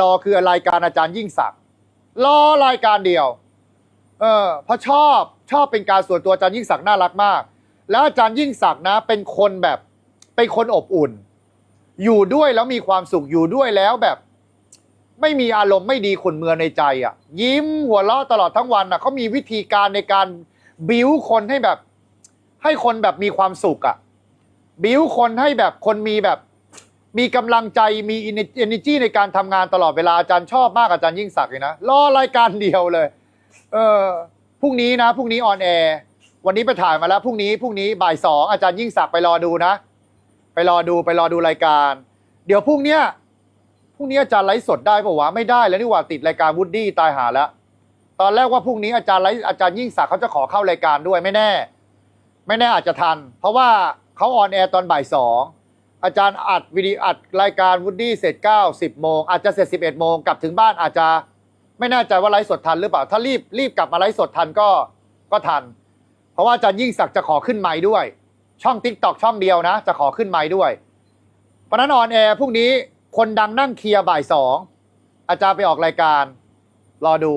รอคือรายการอาจารย์ยิ่งศักดิ์รอรายการเดียว เออเพราะชอบชอบเป็นการส่วนตัวอาจารย์ยิ่งศักดิ์น่ารักมาก แล้วอาจารย์ยิ่งศักดิ์นะ เป็นคนแบบเป็นคนอบอุ่น อยู่ด้วยแล้วมีความสุขอยู่ด้วยแล้วแบบ ไม่มีอารมณ์ไม่ดีขุนเมืองในใจอะ ยิ้มหัวเราะตลอดทั้งวันอะเขามีวิธีการในการบิ้วคนให้แบบ ให้คนแบบมีความสุขอะบิ้วคนให้แบบคนมีแบบ มีกำลังใจมี energy ในการทำงานตลอดเวลาอาจารย์ชอบมากอาจารย์ยิ่งศักดิ์เลยนะรอรายการเดียวเลย เออพรุ่งนี้นะพรุ่งนี้ออนแอร์วันนี้ไปถ่ายมาแล้วพรุ่งนี้พรุ่งนี้บ่ายสองอาจารย์ยิ่งศักดิ์ไปรอดูนะ ไปรอดูไปรอดูรายการ เดี๋ยวพรุ่งเนี้ยพรุ่งนี้อาจารย์ไลฟ์สดได้ปะวะไม่ได้แล้วนี่หว่าติดรายการวูดดี้ตายหาแล้วตอนแรกว่าพรุ่งนี้อาจารย์ไลฟ์อาจารย์ยิ่งศักดิ์เขาจะขอเข้ารายการด้วยไม่แน่ ไม่แน่อาจจะทัน เพราะว่าเขาออนแอร์ตอนบ่ายสอง อาจารย์อัดวิดีอัดรายการวูดดี้เสร็จ9 10โมงอาจจะเสร็จ 11โมงกลับถึงบ้านอาจจะไม่แน่ใจว่าไลฟ์สดทันหรือเปล่า ถ้ารีบรีบกลับมาไลฟ์สดทันก็ก็ทัน เพราะว่าอาจารย์ยิ่งศักดิ์จะขอขึ้นไมค์ด้วย ช่องทิกตอกช่องเดียวนะ จะขอขึ้นไมค์ด้วยเพราะฉะนั้นออนแอร์พรุ่งนี้คนดังนั่งเคลียร์บ่ายสองอาจารย์ไปออกรายการ รอดู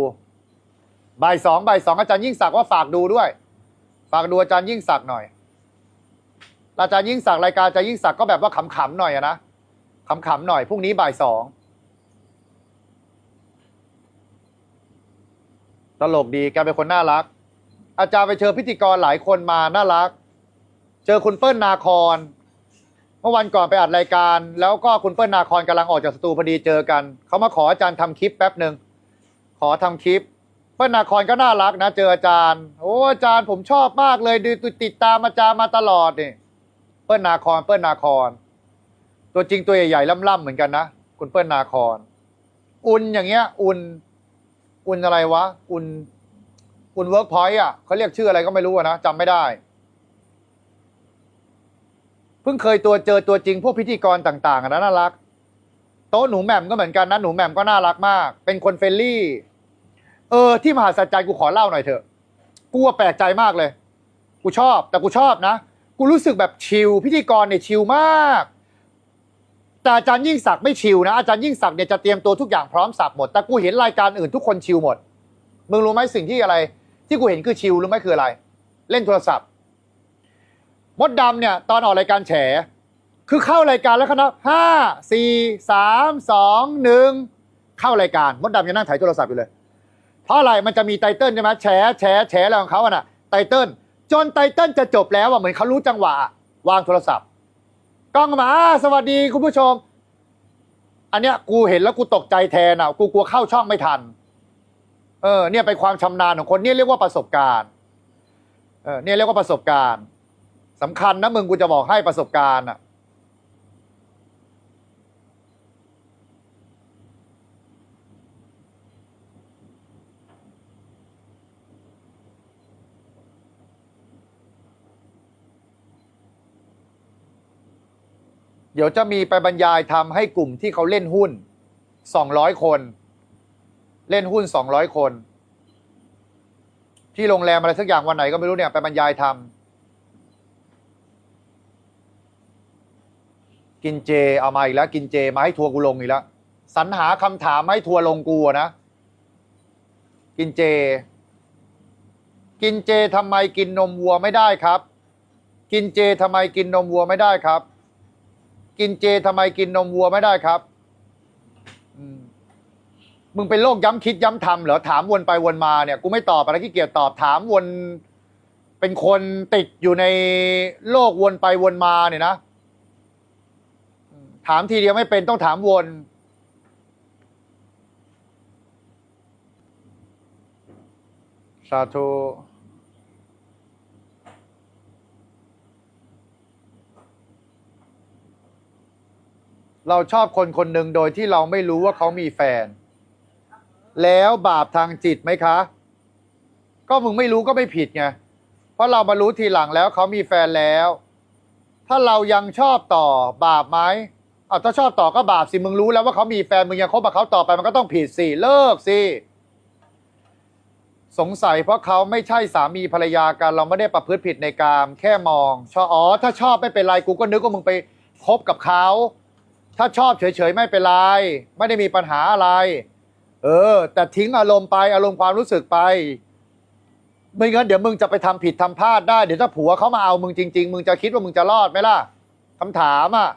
บ่ายสองบ่ายสองอาจารย์ยิ่งศักดิ์ว่าฝากดูด้วย ฝากดูอาจารย์ยิ่งศักดิ์หน่อย อาจารย์ยิ่งศักดิ์รายการอาจารย์ยิ่งศักดิ์ก็แบบว่าขำๆหน่อยนะขำๆหน่อยพรุ่งนี้บ่ายสองตลกดีแกเป็นคนน่ารัก อาจารย์ไปเจอพิธีกรหลายคนมาน่ารัก เจอคุณเปิ้ลนาคอนเมื่อวันก่อนไปอัดรายการ แล้วก็คุณเปิ้ลนาคอนกำลังออกจากสตูพอดีเจอกันเขามาขออาจารย์ทำคลิปแป๊บหนึ่งขอทำคลิป เปิ้ลนาคอนก็น่ารักนะ เจออาจารย์ โอ้อาจารย์ผมชอบมากเลยดูติดตามอาจารย์มาตลอดนี่ ปิ้ลนาคอนเปิ้ลนาคอนตัวจริงตัวใหญ่ๆล่ำๆเหมือนกันนะคุณเปิ้ลนาคอนอุ่นอย่างเงี้ย อุ่นอุ่นอะไรวะ อุ่นอุ่นเวิร์กพอยต์อะเขาเรียกชื่ออะไรก็ไม่รู้นะจำไม่ได้ เพิ่งเคยตัวเจอตัวจริงพวกพิธีกรต่างๆนะน่ารัก โต๊ะหนูแหม่มก็เหมือนกันนะหนูแหม่มก็น่ารักมาก เป็นคนเฟรนลี่ เออ ที่มหาสัจจ์กูขอเล่าหน่อยเถอะ กูว่าแปลกใจมากเลย กูชอบ แต่กูชอบนะ กูรู้สึกแบบชิลพิธีกรเนี่ยชิลมากแต่อาจารย์ยิ่งศักดิ์ไม่ชิลนะอาจารย์ยิ่งศักดิ์เนี่ยจะเตรียมตัวทุกอย่างพร้อมสับหมด แต่กูเห็นรายการอื่นทุกคนชิลหมด มึงรู้ไหมสิ่งที่อะไร ที่กูเห็นคือชิลรู้ไหมคืออะไร เล่นโทรศัพท์ มดดำเนี่ย ตอนออกรายการแฉ คือเข้ารายการแล้วคณะห้าสี่สามสองหนึ่งเข้ารายการ มดดำยังนั่งถ่ายโทรศัพท์อยู่เลย เพราะอะไรมันจะมีไตเติ้ลใช่ไหมแฉแฉแฉอะไรของเขาอะน่ะไตเติ้ล จนไตเติ้ลจะจบแล้วอะเหมือนเขารู้จังหวะ วางโทรศัพท์กล้องมาสวัสดีคุณผู้ชม อันเนี้ยกูเห็นแล้วกูตกใจแทนอะกูกลัวเข้าช่องไม่ทัน เออ เนี่ยเป็นความชำนาญของคนเนี่ยเรียกว่าประสบการณ์ เออเนี่ยเรียกว่าประสบการณ์สำคัญนะมึงกูจะบอกให้ประสบการณ์อะ เดี๋ยวจะมีไปบรรยายทำให้กลุ่มที่เขาเล่นหุ้น 200 คน เล่นหุ้น 200 คน ที่โรงแรมอะไรสักอย่างวันไหนก็ไม่รู้เนี่ยไปบรรยายทำกินเจเอามาอีกแล้ว กินเจมาให้ทัวร์กูลงอีกแล้วสรรหาคำถามให้ทัวร์ลงกูนะ กินเจ กินเจทำไมกินนมวัวไม่ได้ครับ กินเจทำไมกินนมวัวไม่ได้ครับ กินเจทำไมกินนมวัวไม่ได้ครับมึงเป็นโรคย้ำคิดย้ำทำเหรอถามวนไปวนมาเนี่ย กูไม่ตอบอะไรขี้เกียจตอบถามวน เป็นคนติดอยู่ในโลกวนไปวนมาเนี่ยนะถามทีเดียวไม่เป็นต้องถามวน สาธุ เราชอบคนคนหนึ่งโดยที่เราไม่รู้ว่าเขามีแฟน แล้วบาปทางจิตไหมคะ ก็มึงไม่รู้ก็ไม่ผิดไงเพราะเรามารู้ทีหลังแล้วเขามีแฟนแล้ว ถ้าเรายังชอบต่อบาปไหมอ้าวถ้าชอบต่อก็บาปสิมึงรู้แล้วว่าเขามีแฟนมึงยังคบกับเขาต่อไปมันก็ต้องผิดสิเลิกสิสงสัยเพราะเขาไม่ใช่สามีภรรยากันเราไม่ได้ประพฤติผิดในกามแค่มองชออ๋อถ้าชอบไม่เป็นไรกูก็นึกว่ามึงไปคบกับเขา ถ้าชอบเฉยๆไม่เป็นไร ไม่ได้มีปัญหาอะไร เออ แต่ทิ้งอารมณ์ไปอารมณ์ความรู้สึกไปไม่งั้นเดี๋ยวมึงจะไปทำผิดทำพลาดได้ เดี๋ยวถ้าผัวเขามาเอามึงจริง ๆ มึงจะคิดว่ามึงจะรอดไหมล่ะคำถามอะ